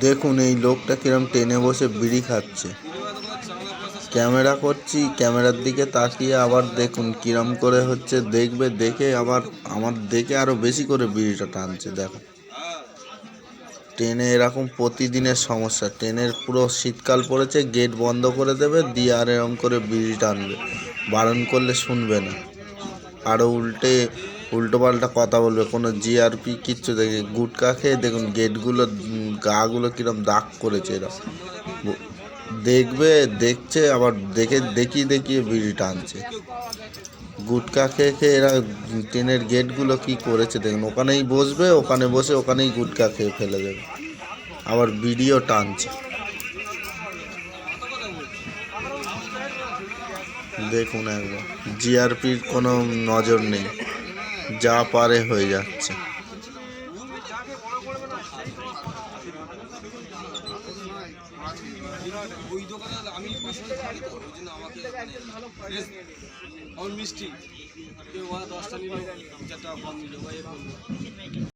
দেখুন, এই লোকটা কিরম টেনে বসে বিড়ি খাচ্ছে। ক্যামেরা করছি, ক্যামেরার দিকে তাকিয়ে আবার দেখুন কিরম করে হচ্ছে। দেখবে, দেখে আবার আমার দেখে আরও বেশি করে বিড়িটা টানছে, দেখো। ট্রেনে এরকম প্রতিদিনের সমস্যা। ট্রেনের পুরো শীতকাল পড়েছে, গেট বন্ধ করে দেবে, দিয়ে আর এরকম করে বিড়ি টানবে। বারণ করলে শুনবে না। আরও উল্টে উল্টো পাল্টা কথা বলবে, কোনো জিআরপি কিচ্ছু দেখে, গুটকা খেয়ে দেখুন গেটগুলো গাগুলো কিরম দাগ করেছে এরা। দেখবে, দেখছে, আবার দেখে, দেখিয়ে দেখিয়ে বিড়ি টানছে। গুটকা খেয়ে খেয়ে এরা ট্রেনের গেটগুলো কি করেছে দেখুন, ওখানেই বসবে, ওখানে বসে ওখানেই গুটকা খেয়ে ফেলে দেবে। আবার বিড়িও টানছে। দেখুন একবার জিআরপির কোনো নজর নেই। যা পারে হয়ে যাচ্ছে। ওই দোকানে আমি